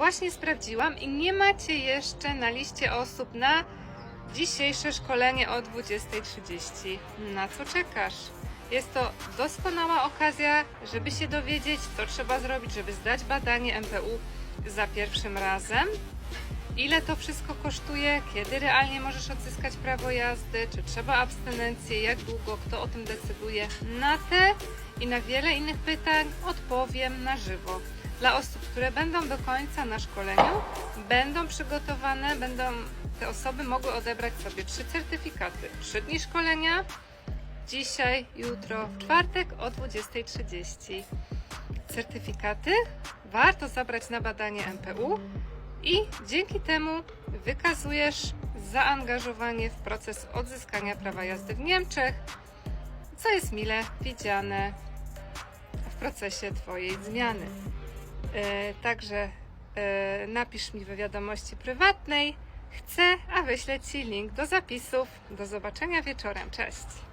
właśnie sprawdziłam i nie macie jeszcze na liście osób na dzisiejsze szkolenie o 20.30. Na co czekasz? Jest to doskonała okazja, żeby się dowiedzieć, co trzeba zrobić, żeby zdać badanie MPU za pierwszym razem. Ile to wszystko kosztuje, kiedy realnie możesz odzyskać prawo jazdy, czy trzeba abstynencję, jak długo, kto o tym decyduje. Na te i na wiele innych pytań odpowiem na żywo. Dla osób, które będą do końca na szkoleniu, będą przygotowane, będą te osoby mogły odebrać sobie trzy certyfikaty. Trzy dni szkolenia, dzisiaj, jutro, w czwartek o 20.30. Certyfikaty warto zabrać na badanie MPU i dzięki temu wykazujesz zaangażowanie w proces odzyskania prawa jazdy w Niemczech, co jest mile widziane w procesie Twojej zmiany. E, także e, napisz mi w wiadomości prywatnej. Chcę, a wyślę Ci link do zapisów. Do zobaczenia wieczorem. Cześć!